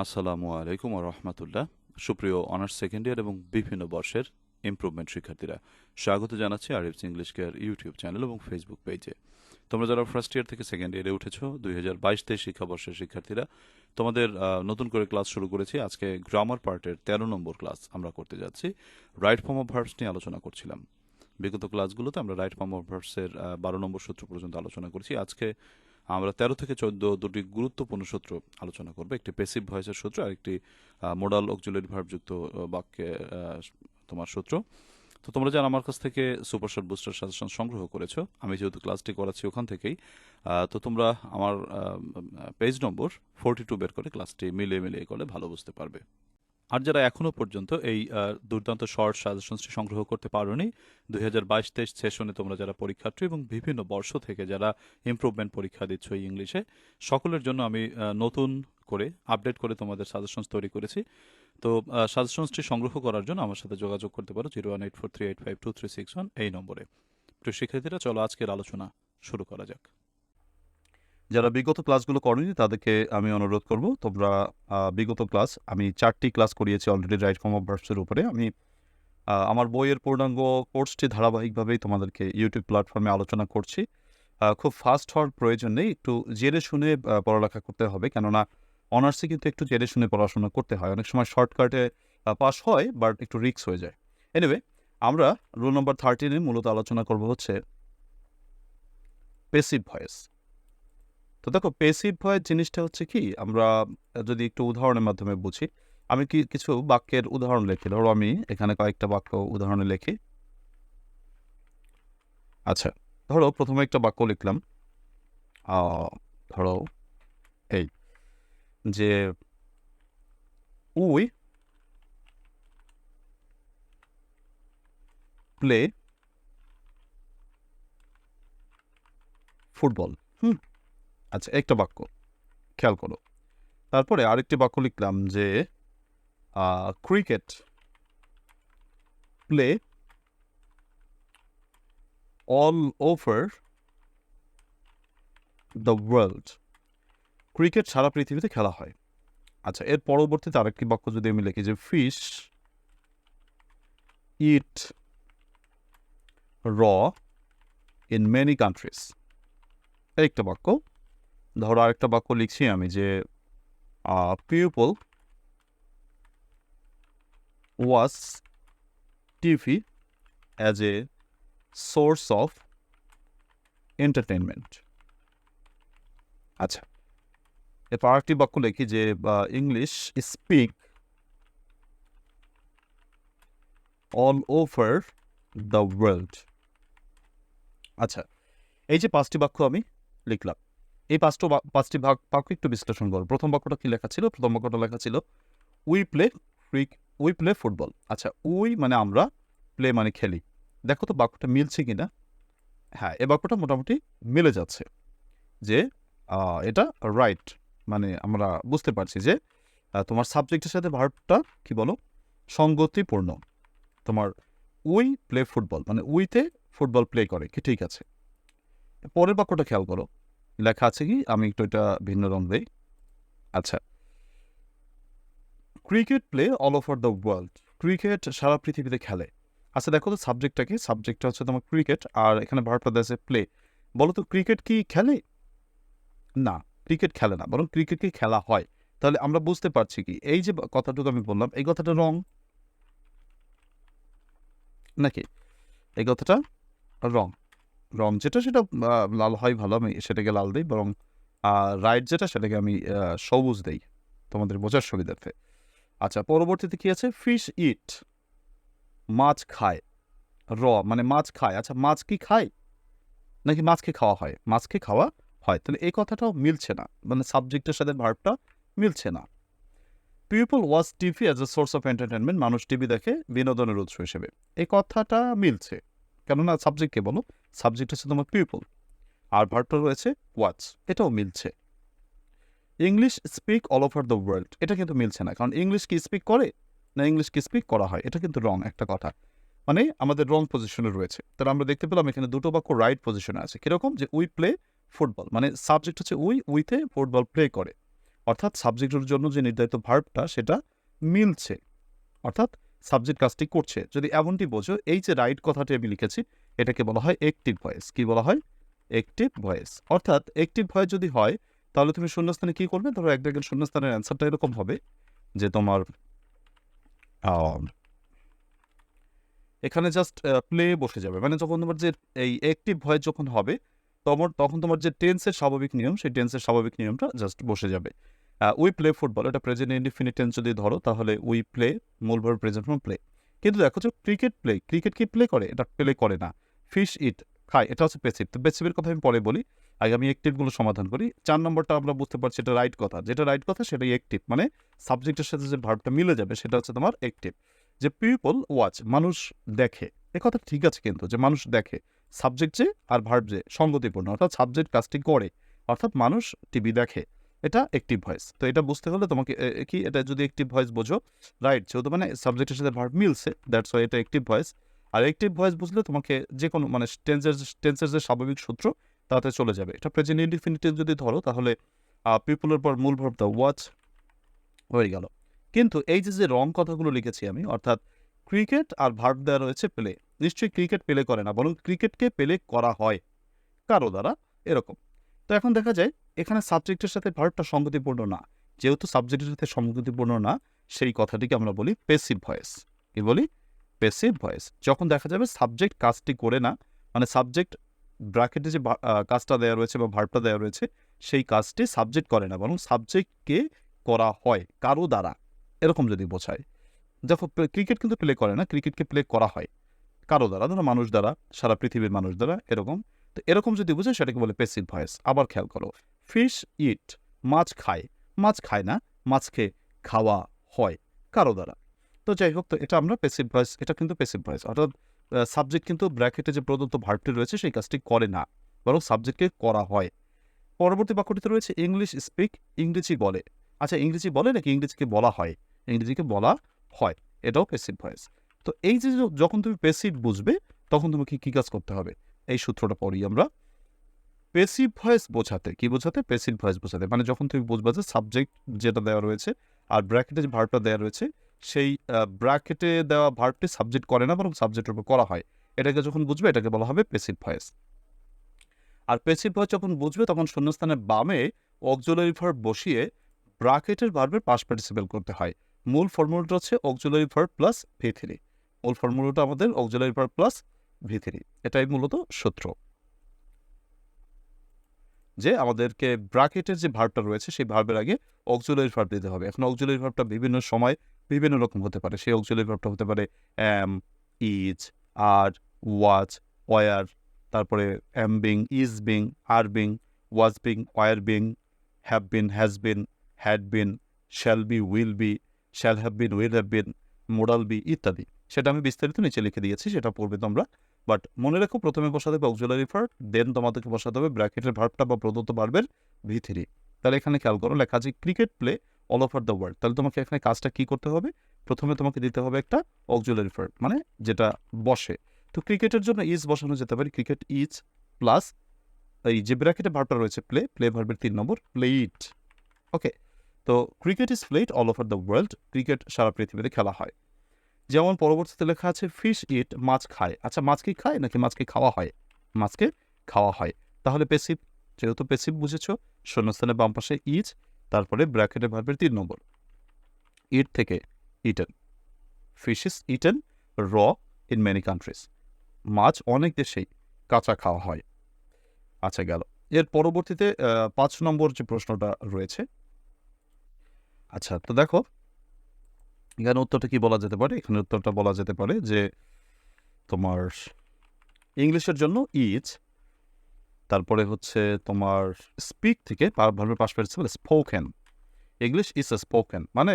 আসসালামু আলাইকুম রহমতুল্লাহ। সুপ্রিয় অনার্স সেকেন্ড ইয়ার এবং বিভিন্ন বর্ষের ইমপ্রুভমেন্ট শিক্ষার্থীরা, স্বাগত জানাচ্ছি Arif's English care YouTube channel এবং ফেসবুক পেজে তোমরা যারা ফার্স্ট ইয়ার থেকে সেকেন্ড ইয়ারে উঠেছো, দুই হাজার বাইশ তেইশ শিক্ষাবর্ষের শিক্ষার্থীরা, তোমাদের নতুন করে ক্লাস শুরু করেছি। আজকে গ্রামার পার্টের তেরো নম্বর ক্লাস আমরা করতে যাচ্ছি। রাইট ফর্ম অফ ভার্বস নিয়ে আলোচনা করছিলাম। বিগত ক্লাসগুলোতে আমরা রাইট ফর্ম অফ ভার্বসের বারো নম্বর সূত্র পর্যন্ত আলোচনা করেছি। আজকে আমরা তেরো থেকে চোদ্দ দুটি গুরুত্বপূর্ণ সূত্র আলোচনা করব। একটি পেসিভ ভয়েসের সূত্র আর একটি মোডাল অক্সুলারি ভার্বযুক্ত বাক্যে তোমার সূত্র। তো তোমরা যারা আমার কাছ থেকে সুপারশট বুস্টার সাজেশন সংগ্রহ করেছ, আমি যেহেতু ক্লাসটি করাচ্ছি ওখান থেকেই তো তোমরা আমার পেজ নম্বর ফোরটি টু বের করে ক্লাসটি মিলিয়ে মিলিয়ে করলে ভালো বুঝতে পারবে। আর যারা এখনও পর্যন্ত এই দুর্দান্ত শর্ট সাজেশনসটি সংগ্রহ করতে পারোনি, দুই হাজার বাইশ তেইশ সেশনে তোমরা যারা পরীক্ষার্থী এবং বিভিন্ন বর্ষ থেকে যারা ইমপ্রুভমেন্ট পরীক্ষা দিচ্ছ এই ইংলিশে, সকলের জন্য আমি নতুন করে আপডেট করে তোমাদের সাজেশনস তৈরি করেছি। তো সাজেশনসটি সংগ্রহ করার জন্য আমার সাথে যোগাযোগ করতে পারো zero one eight four three eight five two three six one এই নম্বরে। প্রিয় শিক্ষার্থীরা, চলো আজকের আলোচনা শুরু করা যাক। যারা বিগত ক্লাসগুলো করেনি তাদেরকে আমি অনুরোধ করব, তোমরা বিগত ক্লাস, আমি চারটি ক্লাস করিয়েছি অলরেডি রাইট ফর্ম অফ ভার্বসের উপরে। আমি আমার বইয়ের পূর্ণাঙ্গ কোর্সটি ধারাবাহিকভাবেই তোমাদেরকে ইউটিউব প্ল্যাটফর্মে আলোচনা করছি। খুব ফাস্ট হওয়ার প্রয়োজন নেই, একটু জেনে শুনে পড়ালেখা করতে হবে, কেননা অনার্সে কিন্তু একটু জেনে শুনে পড়াশোনা করতে হয়। অনেক সময় শর্টকাটে পাস হয় বাট একটু রিক্স হয়ে যায়। এনিওয়ে আমরা রোল নম্বর থার্টিনে মূলত আলোচনা করব হচ্ছে পেসিভ ভয়েস তো দেখো পেসিভ ভয়েস জিনিসটা হচ্ছে কি, আমরা যদি একটু উদাহরণের মাধ্যমে বুঝি, আমি কি কিছু বাক্যের উদাহরণ লিখি? ধরো আমি এখানে কয়েকটা বাক্য উদাহরণে লিখি। আচ্ছা ধরো প্রথমে একটা বাক্য লিখলাম। ধরো এই যে, উই প্লে ফুটবল। হুম? আচ্ছা একটা বাক্য। খেয়াল করো। তারপরে আরেকটি বাক্য লিখলাম যে cricket play all over the world cricket সারা পৃথিবীতে খেলা হয়। আচ্ছা এর পরবর্তীতে আরেকটি বাক্য যদি আমি লিখি যে ফিশ ইট র ইন মেনি কান্ট্রিজ একটা বাক্য। ধরো আরেকটা বাক্য লিখছি আমি যে people was TV as a source of entertainment আচ্ছা এরপর আরেকটি বাক্য লিখি যে English speak all over the world আচ্ছা এই যে পাঁচটি বাক্য আমি লিখলাম। এই পাঁচটা পাঁচটি ভাগ, বাক্য একটু বিশ্লেষণ করো। প্রথম বাক্যটা কি লেখা ছিল? প্রথম বাক্যটা লেখা ছিল we play crick we play football আচ্ছা উই মানে আমরা প্লে মানে খেলি। দেখো তো বাক্যটা মিলছে কিনা? হ্যাঁ এ বাক্যটা মোটামুটি মিলে যাচ্ছে যে এটা রাইট মানে আমরা বুঝতে পারছি যে তোমার সাবজেক্টের সাথে ভার্বটা কি বলো? সঙ্গতিপূর্ণ। তোমার উই প্লে ফুটবল মানে উইতে ফুটবল প্লে করে, কি ঠিক আছে? পরের বাক্যটা খেয়াল করো। লেখা আছে কি? আমি একটু এটা ভিন্ন রং দেই। আচ্ছা। Cricket play all over the world. Cricket সারা পৃথিবীতে খেলে। আচ্ছা দেখো তো সাবজেক্টটা কি? সাবজেক্টটা হচ্ছে তোমার ক্রিকেট আর এখানে ভার্বটা দেশে প্লে। বলো তো, ক্রিকেট কি খেলে? না, ক্রিকেট খেলে না, বরং ক্রিকেট কি খেলা হয়। তাহলে আমরা বুঝতে পারছি কি? এই যে কথাটুকু আমি বললাম, এই কথাটা রং? নাকি? এই কথাটা রং। রং যেটা সেটা লাল হয় ভালো, আমি সেটাকে লাল দিই বরং রাইট যেটা সেটাকে আমি সবুজ দেই তোমাদের বোঝার সুবিধার্থে। আচ্ছা পরবর্তীতে কি আছে? ফিশ ইট মাছ খায়। র মানে মাছ খায়। আচ্ছা মাছ কি খায়? নাকি মাছকে খাওয়া হয়? মাছকে খাওয়া হয়। তাহলে এই কথাটাও মিলছে না। মানে সাবজেক্টের সাথে ভার্বটা মিলছে না। People watch TV as a source of entertainment মানুষ টিভি দেখে বিনোদনের উৎস হিসেবে। এই কথাটা মিলছে। কেননা সাবজেক্টকে বলো। সাবজেক্ট হচ্ছে তোমার পিপল আর ভার্বটা রয়েছে ওয়াচ এটাও মিলছে। English speak all over the world এটা কিন্তু মিলছে না, কারণ ইংলিশ কি স্পিক করে, না ইংলিশ কি স্পিক করা হয়, এটা কিন্তু রং একটা কথা। মানে আমাদের রং পজিশনে রয়েছে, তাহলে আমরা দেখতে পেলাম এখানে দুটো বাক্য রাইট পজিশনে আছে, কীরকম? যে উই প্লে ফুটবল মানে সাবজেক্ট হচ্ছে উই উইতে ফুটবল প্লে করে। অর্থাৎ সাবজেক্টের জন্য যে নির্ধারিত ভার্বটা সেটা মিলছে। অর্থাৎ সাবজেক্ট কাজটি করছে। যদি এমনটি বোঝো, এই যে রাইট কথাটি আমি লিখেছি এটাকে বলা হয় একটিভ ভয়েস কি বলা হয়? একটিভ ভয়েস অর্থাৎ একটিভ ভয়েস যদি হয়, তাহলে তুমি শূন্যস্থানে কি করবে? ধরো এক জায়গায় শূন্যস্থানের অ্যান্সারটা এরকম হবে যে তোমার এখানে জাস্ট প্লে বসে যাবে। মানে যখন তোমার যে এই একটিভ ভয়েস যখন হবে তখন তখন তোমার যে টেন্সের স্বাভাবিক নিয়ম, সেই টেন্সের স্বাভাবিক নিয়মটা জাস্ট বসে যাবে। উই প্লে ফুটবল এটা প্রেজেন্ট ইনডিফিনিট টেন্স যদি ধরো, তাহলে উই প্লে মূল ভার্ব প্রেজেন্ট ফর্ম প্লে কিন্তু দেখো যে ক্রিকেট প্লে ক্রিকেট কি প্লে করে? এটা প্লে করে না। ফিশ ইট খায় এটা হচ্ছে পেসিভ তো পেসিভের কথা আমি পরে বলি। আগে আমি অ্যাক্টিভগুলো সমাধান করি। চার নম্বরটা আমরা বুঝতে পারছি এটা রাইট কথা। যেটা রাইট কথা সেটাই অ্যাক্টিভ মানে সাবজেক্টের সাথে যে ভার্বটা মিলে যাবে সেটা হচ্ছে তোমার অ্যাক্টিভ যে পিপল ওয়াচ মানুষ দেখে। এ কথা ঠিক আছে কিন্তু, যে মানুষ দেখে। সাবজেক্ট যে আর ভার্ব যে সঙ্গতিপূর্ণ। অর্থাৎ সাবজেক্ট কাজটি করে। অর্থাৎ মানুষ টিভি দেখে। এটা একটিভ ভয়েস তো এটা বুঝতে হলে তোমাকে কি? এটা যদি একটিভ ভয়েস বোঝো। রাইট যেহেতু মানে সাবজেক্টের সাথে ভার্ব মিলছে দ্যাটস ওয়াই এটা একটিভ ভয়েস আর ভয়েস বুঝলে তোমাকে যে কোনো মানে টেন্সের টেন্সের যে স্বাভাবিক সূত্র, তাতে চলে যাবে। এটা প্রেজেন্ট ইনডিফিনিটিভ যদি ধরো, তাহলে পিপলের পর মূল ভার্ব দ্য ওয়াচ হয়ে গেল। কিন্তু এই যে যে রং কথাগুলো লিখেছি আমি, অর্থাৎ ক্রিকেট আর ভার্ব দেওয়া রয়েছে প্লে নিশ্চয়ই ক্রিকেট প্লে করে না, বরং ক্রিকেটকে প্লে করা হয়। কারও দ্বারা এরকম। তো এখন দেখা যায়, এখানে সাবজেক্টের সাথে ভার্বটা সংগতিপূর্ণ না। যেহেতু সাবজেক্টের সাথে সংগতিপূর্ণ না, সেই কথাটিকে আমরা বলি পেসিভ ভয়েস কি বলি? পেসিভ ভয়েস যখন দেখা যাবে সাবজেক্ট কাজটি করে না মানে সাবজেক্ট ব্র্যাকেটে যে কাজটা দেওয়া রয়েছে বা ভার্বটা দেওয়া রয়েছে, সেই কাজটি সাবজেক্ট করে না, বরং সাবজেক্টকে করা হয় কারও দ্বারা। এরকম যদি বোঝায়। দেখো ক্রিকেট কিন্তু প্লে করে না ক্রিকেটকে প্লে করা হয় কারও দ্বারা, ধরো মানুষ দ্বারা, সারা পৃথিবীর মানুষ দ্বারা, এরকম। তো এরকম যদি বুঝে সেটাকে বলে পেসিভ ভয়েস আবার খেয়াল করো ফিশ ইট মাছ খায়। মাছ খায় না, মাছকে খাওয়া হয় কারও দ্বারা। তো যাই হোক তো এটা আমরা পেসিভ ভয়েস এটা কিন্তু পেসিভ ভয়েস অর্থাৎ সাবজেক্ট কিন্তু ব্র্যাকেটে যে প্রদত্ত ভার্বটি রয়েছে সেই কাজটি করে না, বরং সাবজেক্টকে করা হয়। পরবর্তী বাক্যটিতে রয়েছে ইংলিশ স্পিক ইংরেজি বলে। আচ্ছা ইংরেজি বলে নাকি ইংরেজিকে বলা হয়? ইংরেজিকে বলা হয়, এটাও পেসিভ ভয়েস তো এই যে যখন তুমি পেসিভ বুঝবে, তখন তোমাকে কি কাজ করতে হবে? এই সূত্রটা পড়ি আমরা। পেসিভ ভয়েস বোঝাতে, কি বোঝাতে? পেসিভ ভয়েস বোঝাতে মানে যখন তুমি বুঝবে যে সাবজেক্ট যেটা দেওয়া রয়েছে, আর ব্র্যাকেটে যে ভার্বটা দেওয়া রয়েছে সেই ব্র্যাকেটে দেওয়া ভার্বটি সাবজেক্ট করে না, বরং সাবজেক্টের উপর করা হয়। এটাকে যখন বুঝবে, এটাকে বলা হবে পেসিভ ভয়েস আর পেসিভ ভয়েস যখন বুঝবে, তখন শূন্যস্থানের বামে অক্সুলারি ভার্ব বসিয়ে ব্র্যাকেটের ভার্বের পাস পার্টিসিপেল করতে হয়। মূল ফর্মুলাটা হচ্ছে auxiliary verb plus V three মূল ফর্মুলাটা আমাদের auxiliary verb plus V three এটাই মূলত সূত্র। যে আমাদেরকে ব্র্যাকেটের যে ভার্বটা রয়েছে, সেই ভার্বের আগে অক্সুলারি ভার্ব দিতে হবে। এখন অক্সুলারি ভার্বটা বিভিন্ন সময় বিভিন্ন রকম হতে পারে। সেই অক্সুলারি ভার্বটা হতে পারে, am, is, are watch were, তারপরে am being, is being, are being, was being, were being, have been, has been, had been, shall be, will be, shall have been, will have been modal be, ইত্যাদি। সেটা আমি বিস্তারিত নিচে লিখে দিয়েছি, সেটা পড়বে তোমরা। বাট মনে রেখো, প্রথমে বসাতে হবে অক্সুলারি ভার্ব দেন তোমাদেরকে বসাতে হবে ব্র্যাকেটের ভার্বটা বা প্রদত্ত ভার্বের ভি থ্রি তাহলে এখানে খেয়াল করো লেখা আছে cricket play all over the world তাহলে তোমাকে এখানে কাজটা কি করতে হবে? প্রথমে তোমাকে দিতে হবে একটা অক্সুলারি ভার্ব মানে যেটা বসে। তো ক্রিকেটের জন্য ইজ বসানো যেতে পারে। ক্রিকেট ইজ প্লাস এই যে ব্র্যাকেটে ভার্বটা রয়েছে প্লে প্লে ভার্বের তিন নম্বর প্লেইট ওকে তো cricket is played all over the world cricket সারা পৃথিবীতে খেলা হয়। যেমন পরবর্তীতে লেখা আছে ফিশ ইট মাছ খায়। আচ্ছা মাছ কি খায় নাকি মাছকে খাওয়া হয়? মাছকে খাওয়া হয়। তাহলে পেসিভ যেহেতু পেসিভ বুঝেছ শূন্যস্থানে বাম পাশে ইজ তারপরে ব্র্যাকেটে ভার্বের তিন নম্বর। ইট থেকে eaten. Fish is eaten, raw in many countries. মাছ অনেক দেশেই কাঁচা খাওয়া হয়। আচ্ছা গেল। এর পরবর্তীতে পাঁচ নম্বর যে প্রশ্নটা রয়েছে। আচ্ছা তো দেখো, এখানে উত্তরটা কি বলা যেতে পারে? এখানে উত্তরটা বলা যেতে পারে যে তোমার ইংলিশের জন্য ইজ তারপরে হচ্ছে তোমার স্পিক থেকে ভার্বের পাশ participle spoken English is a spoken মানে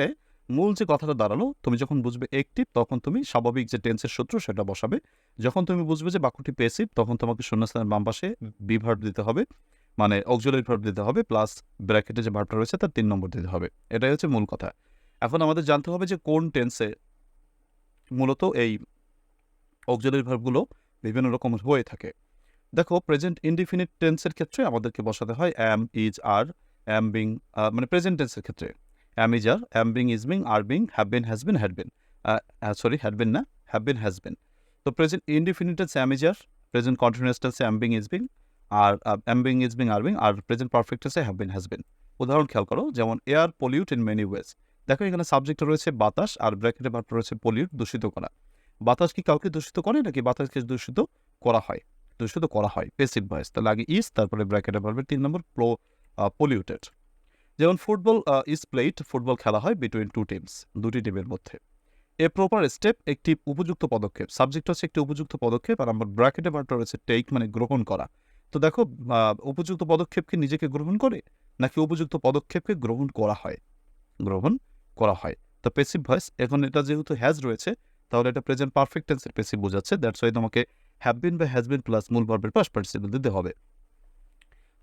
মূল যে কথাটা দাঁড়াল, তুমি যখন বুঝবে একটিভ তখন তুমি স্বাভাবিক যে টেন্সের সূত্র সেটা বসাবে। যখন তুমি বুঝবে যে বাক্যটি পেসিভ তখন তোমাকে শূন্যস্থানের বাম পাশে বি ভার্ব দিতে হবে। মানে অক্সুলারি ভার্ব দিতে হবে প্লাস ব্র্যাকেটে যে ভার্বটা রয়েছে তার তিন নম্বর দিতে হবে। এটাই হচ্ছে মূল কথা। এখন আমাদের জানতে হবে যে কোন টেন্সে মূলত এই অক্সিলারি ভার্বগুলো বিভিন্ন রকম হয়ে থাকে। দেখো প্রেজেন্ট ইনডিফিনিট টেন্সের ক্ষেত্রে আমাদেরকে বসাতে হয় am is are am being মানে প্রেজেন্ট টেন্সের ক্ষেত্রে। Am is are am being is being are being have been has been had been sorry had been না হ্যাভ বিন হ্যাজ বিন তো প্রেজেন্ট ইনডিফিনিট টেন্সে am is are present continuous টেন্সে am being is being are am being is being are being R present perfect টেন্সে have been has been উদাহরণ খেয়াল করো, যেমন air pollute in many ways দেখো এখানে সাবজেক্টে রয়েছে বাতাস আর ব্র্যাকেটে ভার্ব রয়েছে পলিউট দূষিত করা বাতাস কি কাউকে দূষিত করে নাকি বাতাসকে দূষিত করা হয়? দূষিত করা হয় পেসিভ ভয়েস তাহলে আগে ইজ তারপরে ব্র্যাকেটে ভার্বের তিন নম্বর প্লো পলিউটেড যেমন ফুটবল ইজ প্লেড ফুটবল খেলা হয় বিটুইন টু টিমস দুটি টিমের মধ্যে। এ প্রপার স্টেপ একটি উপযুক্ত পদক্ষেপ। সাবজেক্ট হচ্ছে একটি উপযুক্ত পদক্ষেপ, আর আমার ব্র্যাকেটে ভার্বটা রয়েছে টেক মানে গ্রহণ করা। তো দেখো উপযুক্ত পদক্ষেপ কি নিজেকে গ্রহণ করে, নাকি উপযুক্ত পদক্ষেপকে গ্রহণ করা হয়? গ্রহণ করা হয়। তো পেসিভ ভয়েস এখন এটা যেহেতু হ্যাজ রয়েছে, তাহলে এটা প্রেজেন্ট পারফেক্ট টেন্সের পেসিভ বোঝাচ্ছে দ্যাটস ওয়াই তোমাকে হ্যাভ বিন বা হ্যাজ বিন প্লাস মূল ভার্বের পাস পার্টিসিপেল দিতে হবে।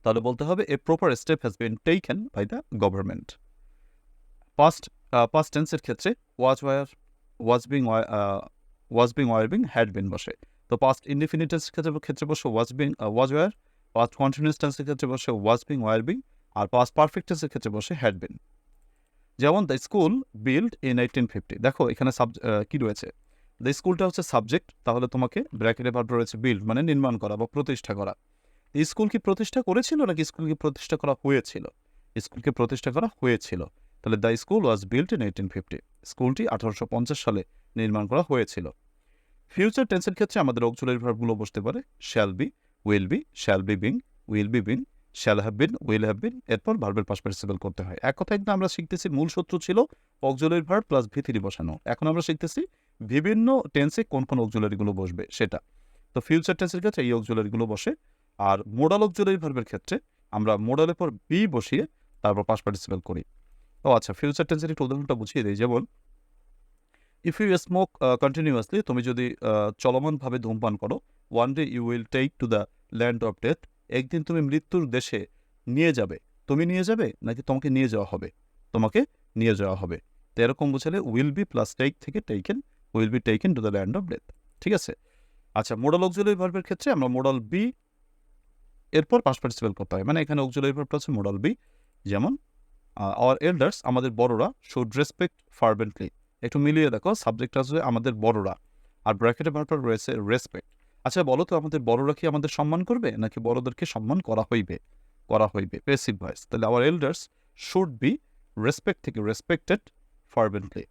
তাহলে বলতে হবে a proper step has been taken by the government past past টেন্সের ক্ষেত্রে was were was being was being were being had been বসে। তো পাস্ট ইনডিফিনিটেন্সের ক্ষেত্রে ক্ষেত্রে বসে was being was were past continuous টেন্সের ক্ষেত্রে বসে ওয়াজ বিং ওয়ার বিং আর পাস্ট পারফেক্ট টেন্সের ক্ষেত্রে বসে হ্যাড বিন যেমন the school build in eighteen fifty দেখো এখানে সাব কি রয়েছে? দ্য স্কুলটা হচ্ছে সাবজেক্ট তাহলে তোমাকে ব্র্যাকেটে ভার্ব রয়েছে বিল্ড মানে নির্মাণ করা বা প্রতিষ্ঠা করা। স্কুল কি প্রতিষ্ঠা করেছিল নাকি স্কুল কি প্রতিষ্ঠা করা হয়েছিল? স্কুলকে প্রতিষ্ঠা করা হয়েছিল? তাহলে the school was build in eighteen fifty স্কুলটি আঠারোশো পঞ্চাশ সালে নির্মাণ করা হয়েছিল। ফিউচার টেন্সের ক্ষেত্রে আমাদের অক্সুলারি ভার্বগুলো বসতে পারে। Shall be will be shall be being will be being shall have been will have been এরপর ভার্বের পাশ করতে হয়। এক কথায় কিন্তু আমরা শিখতেছি মূল সূত্র ছিল অক্সুলারি ভার্ব প্লাস ভিথিরি বসানো এখন আমরা শিখতেছি বিভিন্ন টেন্সে কোন কোন অক্সুলারিগুলো বসবে, সেটা। তো ফিউচার টেন্সের ক্ষেত্রে এই অক্সুলারিগুলো বসে। আর মোডাল অক্সুলারি ভার্বের ক্ষেত্রে আমরা মোডালের পর বি বসিয়ে তারপর পাস পার্টিসিপেল করি। ও আচ্ছা ফিউচার টেন্সের একটু উদাহরণটা বুঝিয়ে দিই। যেমন ইফ ইউ স্মোক কন্টিনিউয়াসলি তুমি যদি চলমানভাবে ধূমপান করো one day you will take to the land of death একদিন তুমি মৃত্যুর দেশে নিয়ে যাবে। তুমি নিয়ে যাবে নাকি তোমাকে নিয়ে যাওয়া হবে? তোমাকে নিয়ে যাওয়া হবে। তো এরকম বুঝালে উইল বি প্লাস টেক থেকে taken will be taken to the land of death ঠিক আছে? আচ্ছা মোডাল অক্সুলারি ভার্বের ক্ষেত্রে আমরা মোডাল বি এরপর পাস পার্টিসিপেল করতে হয়। মানে এখানে অক্সুলারি ভার্বটা হচ্ছে মোডাল বি যেমন আওয়ার এল্ডার্স আমাদের বড়রা শুড রেসপেক্ট ফার্বেন্টলি একটু মিলিয়ে দেখো সাবজেক্ট আসবে আমাদের বড়রা। আর ব্র্যাকেটে ভার্বটা রয়েছে রেসপেক্ট আচ্ছা বলো তো, আমাদের বড়রা কি আমাদের সম্মান করবে? নাকি বড়দেরকে সম্মান করা হইবে? করা হইবে পেসিভ ভয়েস তাহলে our elders should be respect থেকে রেসপেক্টেড ফার্বেন্টলি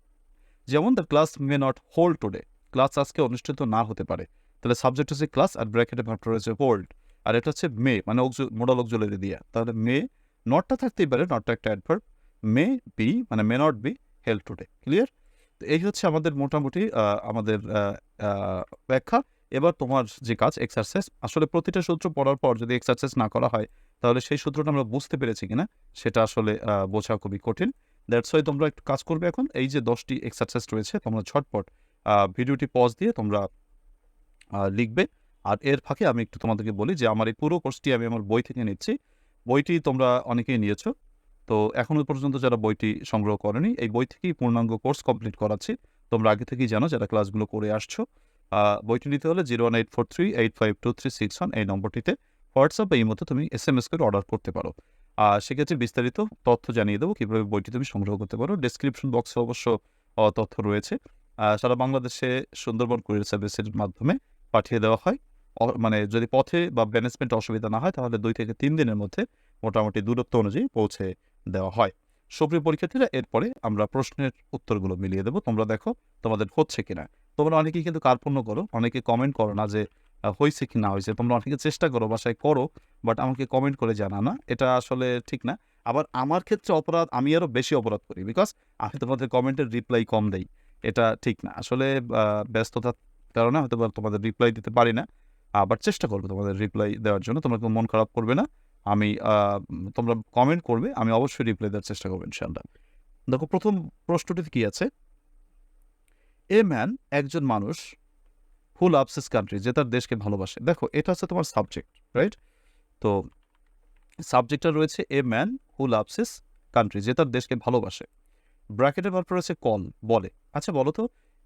যেমন the class may not hold today class আজকে অনুষ্ঠিত না হতে পারে। তাহলে সাবজেক্ট হচ্ছে ক্লাস আর ব্র্যাকেটে ভার্বটা রয়েছে হোল্ড আর এটা হচ্ছে মে মানে মোডাল অক্সুলারি দিয়া। তাহলে মে নটটা থাকতেই পারে নটটা একটা অ্যাডভার্ব মে বি মানে may not be held today clear তো এই হচ্ছে আমাদের মোটামুটি আমাদের ব্যাখ্যা। এবার তোমার যে কাজ এক্সারসাইজ আসলে প্রতিটা সূত্র পড়ার পর যদি এক্সারসাইজ না করা হয়, তাহলে সেই সূত্রটা আমরা বুঝতে পেরেছি কিনা, সেটা আসলে বোঝা খুবই কঠিন। দ্যাটস ওয়াই তোমরা একটু কাজ করবে এখন। এই যে দশটি এক্সারসাইজ রয়েছে, তোমরা ঝটপট ভিডিওটি পজ দিয়ে তোমরা লিখবে। আর এর ফাঁকে আমি একটু তোমাদেরকে বলি যে আমার এই পুরো কোর্সটি আমি আমার বই থেকে নিচ্ছি। বইটি তোমরা অনেকেই নিয়েছো। তো এখনও পর্যন্ত যারা বইটি সংগ্রহ করেনি, এই বই থেকেই পূর্ণাঙ্গ কোর্স কমপ্লিট করাচ্ছি। তোমরা আগে থেকেই জানো যারা ক্লাসগুলো করে আসছো। বইটি নিতে হলে zero one eight four three eight five two three six one এই নম্বরটিতে হোয়াটসঅ্যাপ এই মতো তুমি এস এম এস করে অর্ডার করতে পারো। সেক্ষেত্রে বিস্তারিত তথ্য জানিয়ে দেবো। কীভাবে বইটি তুমি সংগ্রহ করতে পারো। ডেসক্রিপশন বক্সে অবশ্য তথ্য রয়েছে। সারা বাংলাদেশে সুন্দরবন কুরিয়ার সার্ভিসের মাধ্যমে পাঠিয়ে দেওয়া হয়। মানে যদি পথে বা ম্যানেজমেন্ট অসুবিধা না হয়, তাহলে দুই থেকে তিন দিনের মধ্যে মোটামুটি দূরত্ব অনুযায়ী পৌঁছে দেওয়া হয়। সুপ্রিয় পরীক্ষার্থীরা, এরপরে আমরা প্রশ্নের উত্তরগুলো মিলিয়ে দেবো। তোমরা দেখো তোমাদের হচ্ছে কিনা। তোমরা অনেকেই কিন্তু কার্পণ্য করো, অনেকে কমেন্ট করো না যে হয়েছে কি না হয়েছে তোমরা অনেকে চেষ্টা করো, বাসায় করো বাট আমাকে কমেন্ট করে জানা না এটা আসলে ঠিক না। আবার আমার ক্ষেত্রে অপরাধ, আমি আরও বেশি অপরাধ করি বিকজ আমি তোমাদের কমেন্টের রিপ্লাই কম দেই। এটা ঠিক না। আসলে ব্যস্ততার কারণে হয়তো তোমাদের রিপ্লাই দিতে পারি না, আবার চেষ্টা করব তোমাদের রিপ্লাই দেওয়ার জন্য। তোমরা মন খারাপ করবে না। আমি তোমরা কমেন্ট করবে, আমি অবশ্যই রিপ্লাই দেওয়ার চেষ্টা করব ইনশাল্লাহ দেখো, প্রথম প্রশ্নটিতে কি আছে? এ ম্যান একজন মানুষ হু লাভস হিস কান্ট্রি যে তার দেশকে ভালোবাসে। দেখো, এটা হচ্ছে তোমার সাবজেক্ট রাইট তো সাবজেক্টটা রয়েছে a man who loves his country যে তার দেশকে ভালোবাসে। ব্র্যাকেটের পর রয়েছে কল বলে। আচ্ছা বলো তো,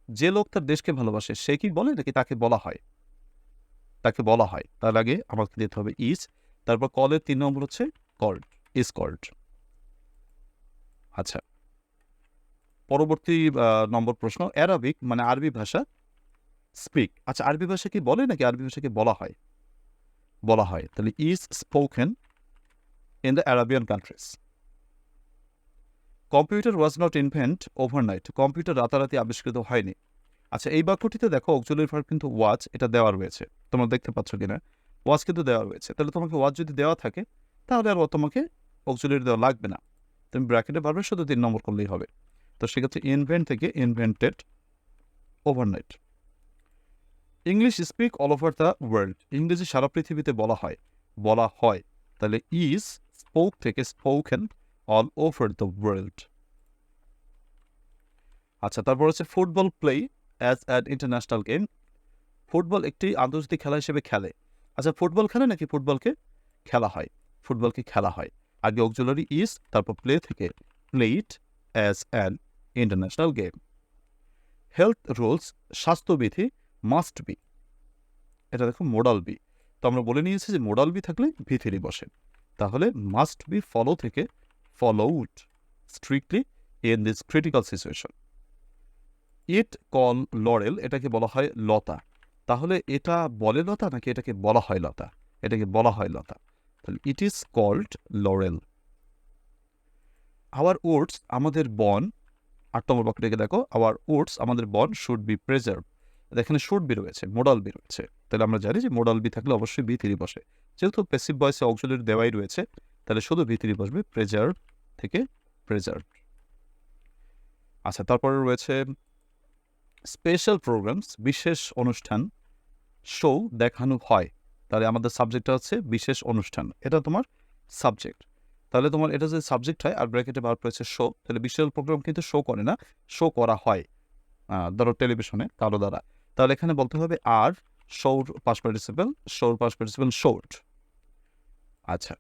যে লোক তার দেশকে ভালোবাসে, সে কি বলে নাকি তাকে বলা হয়? তাকে বলা হয়। তার আগে আমাকে দিতে হবে ইজ তারপর কলের তিন নম্বর হচ্ছে কল্ড ইজ কল্ড আচ্ছা। পরবর্তী নম্বর প্রশ্ন অ্যারাবিক মানে আরবি ভাষা স্পিক আচ্ছা আরবি ভাষা কি বলে নাকি আরবি ভাষাকে বলা হয়? বলা হয়। তাহলে is spoken in the Arabian countries computer was not invent overnight computer রাতারাতি আবিষ্কৃত হয়নি। আচ্ছা এই বাক্যটিতে দেখো অক্সুয়ালির ভার্ব কিন্তু ওয়াচ এটা দেওয়া রয়েছে। তোমরা দেখতে পাচ্ছ কিনা? ওয়াচ কিন্তু দেওয়া রয়েছে। তাহলে তোমাকে ওয়াচ যদি দেওয়া থাকে, তাহলে আর তোমাকে অক্সুয়ালির দেওয়া লাগবে না। তুমি ব্র্যাকেটে পারবে, শুধু তিন নম্বর করলেই হবে। তো সেক্ষেত্রে ইনভেন্ট থেকে invented overnight English speak all over the world ইংরেজি সারা পৃথিবীতে বলা হয়। বলা হয়। তাহলে ইজ স্পোক থেকে spoken all over the world আচ্ছা তারপর হচ্ছে football play as an international game football একটি আন্তর্জাতিক খেলা হিসেবে খেলে। আচ্ছা ফুটবল খেলে নাকি ফুটবলকে খেলা হয়। ফুটবলকে খেলা হয়। আগে অক্সুলারি ইজ তারপর প্লে থেকে played as an international game health rules স্বাস্থ্যবিধি মাস্ট বি। এটা দেখো মোডাল বি। তো আমরা বলে নিয়েছি যে মোডাল বি থাকলে ভি থ্রি বসে। তাহলে মাস্ট বি ফলো থেকে follow followed strictly in this critical situation. It call laurel, এটাকে বলা হয় লতা। তাহলে এটা বলে লতা নাকি এটাকে বলা হয় লতা? এটাকে বলা হয় লতা। তাহলে it is called laurel. Our woods আমাদের বন আট নম্বর বাক্যটাকে দেখো, আওয়ার উডস আমাদের বন শুড বি প্রেজার্ভ এখানে শুড বি রয়েছে মোডাল বি রয়েছে। তাহলে আমরা জানি যে মোডাল বি থাকলে অবশ্যই বি থ্রি বসে। যেহেতু পেসিভ বয়সে অক্সুয়ালির দেওয়াই রয়েছে, তাহলে শুধু ভি থ্রি বসবে প্রেজার্ভ থেকে প্রেজার্ভ আচ্ছা তারপরে রয়েছে স্পেশাল প্রোগ্রামস বিশেষ অনুষ্ঠান শো দেখানো হয়। তাহলে আমাদের সাবজেক্টটা হচ্ছে বিশেষ অনুষ্ঠান। এটা তোমার সাবজেক্ট তাহলে তোমার এটা যে সাবজেক্ট হয়, আর ব্র্যাকেটে বার রয়েছে শো তাহলে বিশেষ প্রোগ্রাম কিন্তু শো করে না শো করা হয়। ধরো টেলিভিশনে কারও দ্বারা। তাহলে এখানে বলতে হবে আর সৌর পাস পার্টিসিপেল শোর পাস পার্টিসিপেল শোর্ট আচ্ছা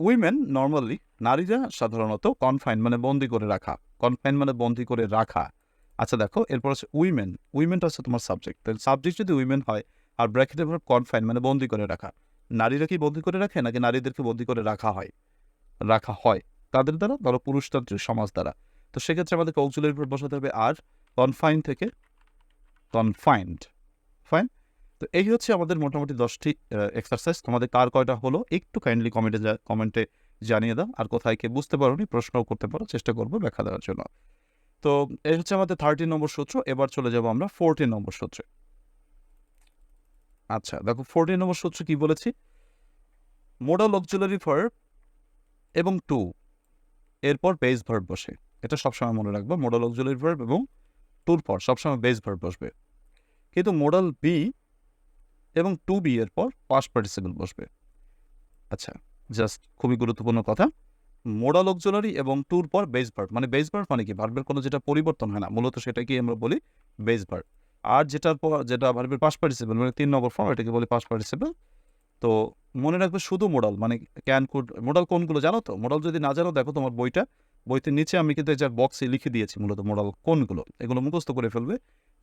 উইমেন নর্মালি নারীরা সাধারণত কনফাইন মানে বন্দি করে রাখা কনফাইন মানে বন্দি করে রাখা। আচ্ছা দেখো, এরপর আছে উইমেন উইমেনটা হচ্ছে তোমার সাবজেক্ট তাহলে সাবজেক্ট যদি উইমেন হয়, আর ব্র্যাকেটের পর কনফাইন মানে বন্দি করে রাখা। নারীরা কি বন্দি করে রাখে, নাকি নারীদেরকে বন্দি করে রাখা হয়? রাখা হয়। তাদের দ্বারা, ধরো পুরুষতান্ত্রিক সমাজ দ্বারা। তো সেক্ষেত্রে আমাদেরকে অক্সুলের উপর বসাতে হবে আর কনফাইন থেকে কনফাইন্ড ফাইন তো এই হচ্ছে আমাদের মোটামুটি দশটি এক্সারসাইজ তোমাদের কার কয়টা হলো একটু কাইন্ডলি কমেন্টে কমেন্টে জানিয়ে দাও। আর কোথায় কে বুঝতে পারোনি, প্রশ্নও করতে পারো, চেষ্টা করব ব্যাখ্যা দেওয়ার জন্য। তো এই হচ্ছে আমাদের থার্টিন নম্বর সূত্র। এবার চলে যাব আমরা ফোরটিন নম্বর সূত্রে। আচ্ছা দেখো ফোরটিন নম্বর সূত্র কি বলেছি? মোডাল অক্সুলারি ভার্ব এবং টু এরপর বেস ভার্ব বসে। এটা সবসময় মনে রাখব মোডাল অক্সুলারি ভার্ব এবং টুর পর। সবসময় বেস ভার্ব বসবে। কিন্তু মোডাল বি এবং টু বি এর পর পাস পার্টিসিপেল বসবে। আচ্ছা জাস্ট খুবই গুরুত্বপূর্ণ কথা। মোডাল অক্সুলারি এবং টুর পর বেস ভার্ব মানে বেস ভার্ব মানে কি? ভার্বের কোনো যেটা পরিবর্তন হয় না, মূলত সেটাকে আমরা বলি বেস ভার্ব আর যেটার পর, যেটা ভার্বের পাস পার্টিসিপেল মানে তিন নম্বর ফর্ম এটাকে বলি পাস পার্টিসিপেল তো মনে রাখবে শুধু মোডাল মানে ক্যান কুড মোডাল কোনগুলো জানো তো? মোডাল যদি না জানো, দেখো তোমার বইটা বইতে নিচে আমি কিন্তু যার বক্সে লিখে দিয়েছি মূলত মোডাল কোনগুলো। এগুলো মুখস্থ করে ফেলবে।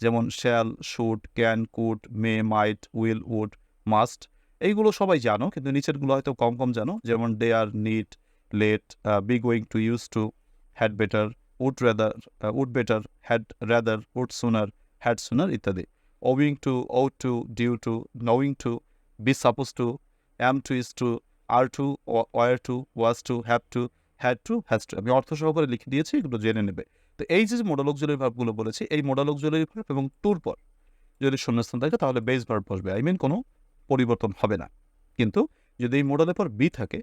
যেমন shall should can could may might will would must এইগুলো সবাই জানো, কিন্তু নিচেরগুলো হয়তো কম কম জানো। যেমন dare need let be going to use to had better would rather would better had rather would sooner had sooner ইত্যাদি। Owing to O to due to knowing to be suppose to am to is to are to were to was to have to had to has to আমি অর্থ সহকারে লিখে দিয়েছি, এগুলো জেনে নেবে। তো এই যে মোডালক জলের ভার্বগুলো বলেছি, এই মোডালক জলের ভার্ব এবং টুর পর যদি শূন্যস্থান থাকে তাহলে বেস ভার্ব বসবে। আই মিন কোনো পরিবর্তন হবে না। কিন্তু যদি এই মোডালের পর বি থাকে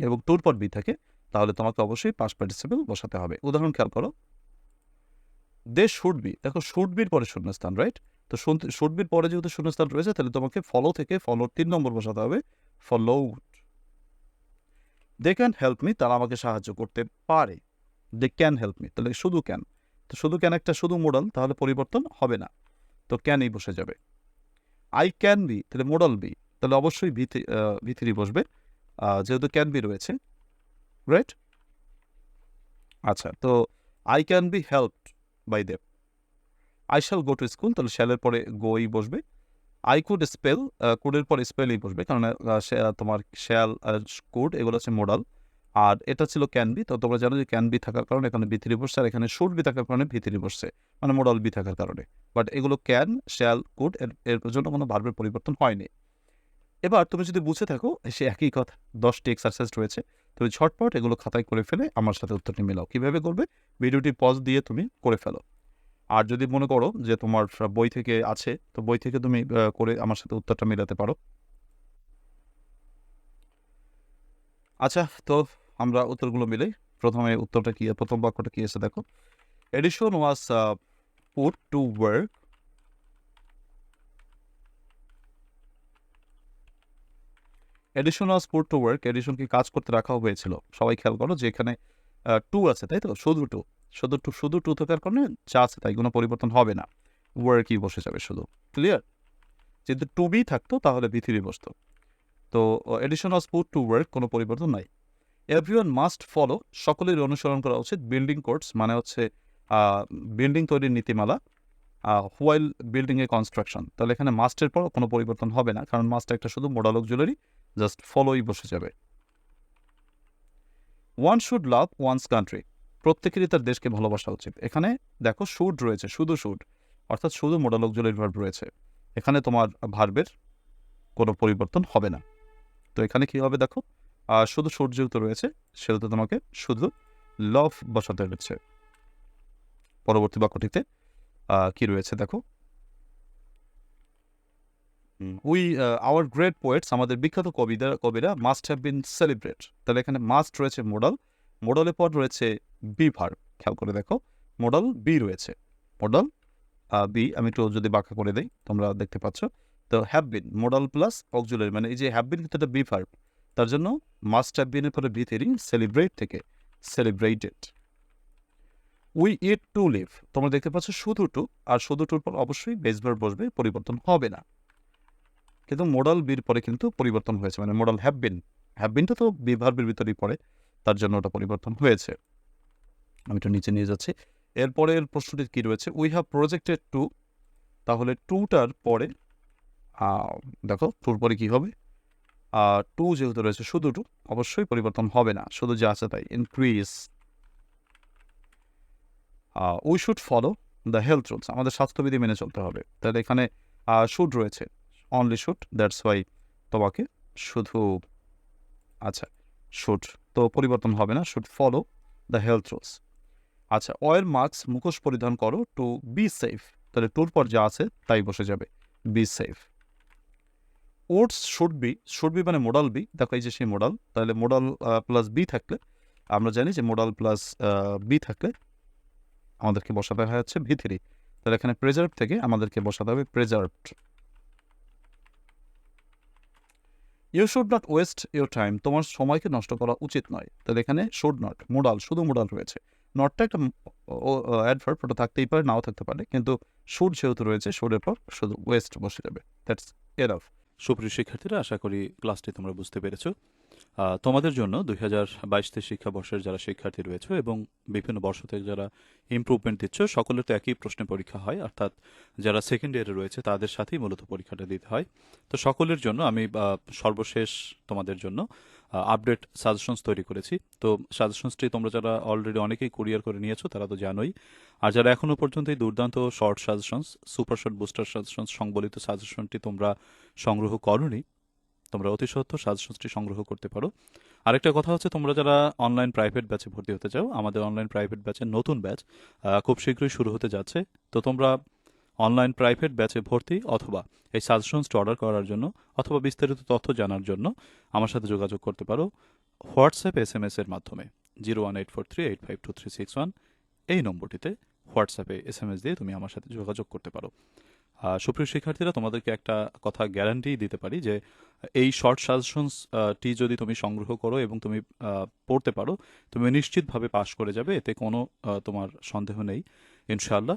এবং টুর পর বি থাকে, তাহলে তোমাকে অবশ্যই পাস পার্টিসিপেল বসাতে হবে। উদাহরণ খেয়াল করো। দে শুড বি দেখো শুড বির পরে শূন্যস্থান রাইট তো শুড বির পরে যেহেতু শূন্যস্থান রয়েছে, তাহলে তোমাকে ফলো থেকে ফলোর তিন নম্বর বসাতে হবে follow they can help me তারা আমাকে সাহায্য করতে পারে। দে ক্যান হেল্প মি তাহলে শুধু ক্যান তো শুধু ক্যান একটা শুধু মোডাল তাহলে পরিবর্তন হবে না। তো ক্যানই বসে যাবে। আই ক্যান বি তাহলে মোডাল বি তাহলে অবশ্যই ভি ভি থ্রি বসবে। যেহেতু ক্যান বি রয়েছে। রাইট আচ্ছা তো I can be helped by Dev I shall go to school তাহলে শ্যালের পরে গোই বসবে। আই কুড স্পেল কুডের পর স্পেলই বসবে। কারণ তোমার শ্যাল কুড এগুলো হচ্ছে মোডাল আর এটা ছিল ক্যান বি, তো তোমরা জানো যে ক্যান বি থাকার কারণে এখানে বি থ্রি বসছে, আর এখানে শুড বি থাকার কারণে ভি থ্রি বসছে মানে মোডাল বি থাকার কারণে। বাট এগুলো ক্যান শ্যাল কুড এর এর জন্য কোনো ভার্বের পরিবর্তন হয়নি। এবার তুমি যদি বুঝে থাকো, সে একই কথা, দশটি এক্সারসাইজ রয়েছে, তুমি ঝটপট এগুলো খাতায় করে ফেলে আমার সাথে উত্তরটি মেলাও। কীভাবে করবে? ভিডিওটি পজ দিয়ে তুমি করে ফেলো। আর যদি মনে করো যে তোমার বই থেকে আছে, তো বই থেকে তুমি করে আমার সাথে উত্তরটা মেলাতে পারো। আচ্ছা তো আমরা উত্তরগুলো মিলে প্রথমে উত্তরটা কি, প্রথম বাক্যটা কি এসে দেখো। Edison was put to work Edison was put to work Edison এডিশনকে কাজ করতে রাখা হয়েছিল। সবাই খেয়াল করো যে এখানে টু আছে, তাই তো? শুধু টু শুধু টু শুধু টু থাকার কারণে যা আছে তাই, কোনো পরিবর্তন হবে না। ওয়ার্কই বসে যাবে শুধু। ক্লিয়ার যদি টু বি থাকতো তাহলে ভিথিরি বসতো। তো Edison of put to work কোনো পরিবর্তন নাই। এভরিওয়ান মাস্ট ফলো সকলের অনুসরণ করা উচিত বিল্ডিং কোডস মানে হচ্ছে বিল্ডিং তৈরির নীতিমালা হোয়াইল বিল্ডিং এ কনস্ট্রাকশন তাহলে এখানে মাস্টের পর কোনো পরিবর্তন হবে না, কারণ মাস্ট একটা শুধু মোডালক জুয়েলারি জাস্ট ফলোই বসে যাবে। One should love one's country প্রত্যেকেরই তার দেশকে ভালোবাসা উচিত। এখানে দেখো শুড রয়েছে, শুধু শুড অর্থাৎ শুধু মোডালক জুয়েলারি ভার্ব রয়েছে। এখানে তোমার ভার্বের কোনো পরিবর্তন হবে না। তো এখানে কি হবে দেখো? আর শুধু সূর্য যেহেতু রয়েছে সেহেতু তোমাকে শুধু লভ বসাতে হচ্ছে। পরবর্তী বাক্যটিতে কি রয়েছে দেখো? উই আওয়ার গ্রেট পোয়েটস আমাদের বিখ্যাত কবিরা কবিরা মাস্ট হ্যাভ বিন সেলিব্রেট তাহলে এখানে মাস্ট রয়েছে মোডাল মোডালের পর রয়েছে বি ভার খেয়াল করে দেখো মোডাল বি রয়েছে মোডাল বি আমি একটু যদি ব্যাখ্যা করে দিই, তোমরা দেখতে পাচ্ছ। তো have been modal plus auxiliary মানে এই যে হ্যাভ বিন কিন্তু একটা বি তার জন্য মাস্ট হ্যাভ বিনের পরে বি থেরি সেলিব্রেট থেকে celebrated we eat to live তোমরা দেখতে পাচ্ছ শুধু টু আর শুধু টুর পর অবশ্যই ভার্ব বসবে, পরিবর্তন হবে না। কিন্তু মোডাল বির পরে কিন্তু পরিবর্তন হয়েছে মানে মোডাল হ্যাভ বিন হ্যাভ বিনটা তো বি ভার্বের ভিতরেই পড়ে, তার জন্য ওটা পরিবর্তন হয়েছে। আমি একটু নিচে নিয়ে যাচ্ছি। এরপরের প্রশ্নটি কি রয়েছে? উই হ্যাভ প্রজেক্টেড টু তাহলে টুটার পরে দেখো টুর পরে কী হবে? টু যেহেতু রয়েছে, শুধু টু অবশ্যই পরিবর্তন হবে না, শুধু যা আছে তাই increase we should follow the health rules আমাদের স্বাস্থ্যবিধি মেনে চলতে হবে। তাহলে এখানে শুড রয়েছে অনলি শুড দ্যাটস ওয়াই তোমাকে শুধু আচ্ছা শুড তো পরিবর্তন হবে না should follow the health rules আচ্ছা অয়েল মাস্ক মুখোশ পরিধান করো টু বি সেফ তাহলে টুর পর যা আছে তাই বসে যাবে be safe ought should be should be মানে মোডাল বি দেখো এই যে সেই মোডাল তাহলে মোডাল প্লাস বি থাকলে, আমরা জানি যে মোডাল প্লাস বি থাকলে আমাদেরকে বসাতে হয় হচ্ছে ভি থ্রি তাহলে এখানে প্রেজার্ভ থেকে আমাদেরকে বসাতে হবে preserved you should not waste your time তোমার সময়কে নষ্ট করা উচিত নয়, তাহলে এখানে শুড নট মোডাল শুধু মোডাল রয়েছে। নটটা একটা অ্যাডভার্ব ওটা থাকতেই পারে, নাও থাকতে পারে, কিন্তু শুড যেহেতু রয়েছে শুডের পর শুধু ওয়েস্ট বসে যাবে দ্যাটস এরাফ সুপ্রিয় শিক্ষার্থীরা, আশা করি ক্লাসটি তোমরা বুঝতে পেরেছ। তোমাদের জন্য দুই হাজার বাইশ শিক্ষাবর্ষের যারা শিক্ষার্থী রয়েছে এবং বিভিন্ন বর্ষ থেকে যারা ইম্প্রুভমেন্ট দিচ্ছ, সকলের তো একই প্রশ্নে পরীক্ষা হয়। অর্থাৎ যারা সেকেন্ড ইয়ারে রয়েছে, তাদের সাথেই মূলত পরীক্ষাটা দিতে হয়। তো সকলের জন্য আমি সর্বশেষ তোমাদের জন্য আপডেট সাজেশনস তৈরি করেছি। তো সাজেশনসটি তোমরা যারা অলরেডি অনেকেই কুরিয়ার করে নিয়েছো, তারা তো জানোই। আর যারা এখনও পর্যন্ত এই দুর্দান্ত short suggestions super short booster suggestions সংবলিত সাজেশনটি তোমরা সংগ্রহ করনি, তোমরা অতি সত্ত্বর সাজেশনসটি সংগ্রহ করতে পারো। আরেকটা কথা হচ্ছে, তোমরা যারা অনলাইন প্রাইভেট ব্যাচে ভর্তি হতে চাও, আমাদের অনলাইন প্রাইভেট ব্যাচের নতুন ব্যাচ খুব শীঘ্রই শুরু হতে যাচ্ছে। তো তোমরা অনলাইন প্রাইভেট ব্যাচে ভর্তি অথবা এই সাজেশনসটি অর্ডার করার জন্য অথবা বিস্তারিত তথ্য জানার জন্য আমার সাথে যোগাযোগ করতে পারো হোয়াটসঅ্যাপ এস এম এস এর মাধ্যমে zero one eight four three eight five two three six one. এই নম্বরটিতে হোয়াটসঅ্যাপে এস এম এস দিয়ে তুমি আমার সাথে যোগাযোগ করতে পারো। সুপ্রিয় শিক্ষার্থীরা, তোমাদেরকে একটা কথা গ্যারান্টি দিতে পারি যে এই শর্ট সাজেশনস টি যদি তুমি সংগ্রহ করো এবং তুমি পড়তে পারো, তুমি নিশ্চিতভাবে পাশ করে যাবে। এতে কোনো তোমার সন্দেহ নেই। ইনশাআল্লাহ।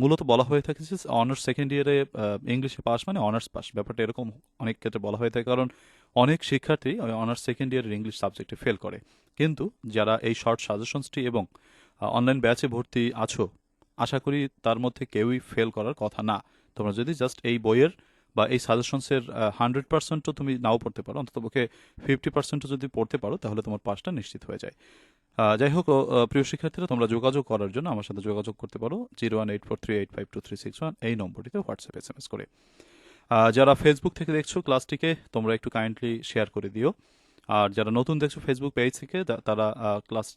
মূলত বলা হয়ে থাকে যে অনার্স সেকেন্ড ইয়ারে ইংলিশে পাস মানে অনার্স পাস ব্যাপারটা এরকম অনেক ক্ষেত্রে বলা হয়ে থাকে কারণ অনেক শিক্ষার্থী অনার্স সেকেন্ড ইয়ারের ইংলিশ সাবজেক্টে ফেল করে। কিন্তু যারা এই শর্ট সাজেশনসটি এবং অনলাইন ব্যাচে ভর্তি আছো, আশা করি তার মধ্যে কেউই ফেল করার কথা না। তোমরা যদি জাস্ট এই বইয়ের বা এই সাজেশনসের হান্ড্রেড পার্সেন্টও তুমি নাও পড়তে পারো অন্তত পক্ষে ফিফটি পার্সেন্টও যদি পড়তে পারো, তাহলে তোমার পাসটা নিশ্চিত হয়ে যায়। যাই হোক প্রিয় শিক্ষার্থীরা, তোমরা যোগাযোগ করার জন্য আমার সাথে যোগাযোগ করতে পারো zero one eight four three eight five two three six one, এই নম্বরটিতে হোয়াটসঅ্যাপ, এস এম এস করে। যারা ফেসবুক থেকে দেখছ ক্লাসটিকে, তোমরা একটু কাইন্ডলি শেয়ার করে দিও। আর যারা নতুন দেখছ ফেসবুক পেজ থেকে তারা ক্লাস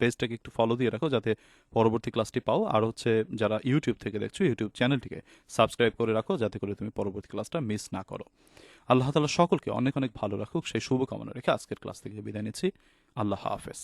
পেজটাকে একটু ফলো দিয়ে রাখো, যাতে পরবর্তী ক্লাসটি পাও। আর হচ্ছে যারা ইউটিউব থেকে দেখছ ইউটিউব চ্যানেলটিকে সাবস্ক্রাইব করে রাখো, যাতে করে তুমি পরবর্তী ক্লাসটা মিস না করো। আল্লাহ তালা সকলকে অনেক অনেক ভালো রাখুক। সেই শুভকামনা রেখে আজকের ক্লাস থেকে বিদায় নিচ্ছি। আল্লাহ হাফেজ।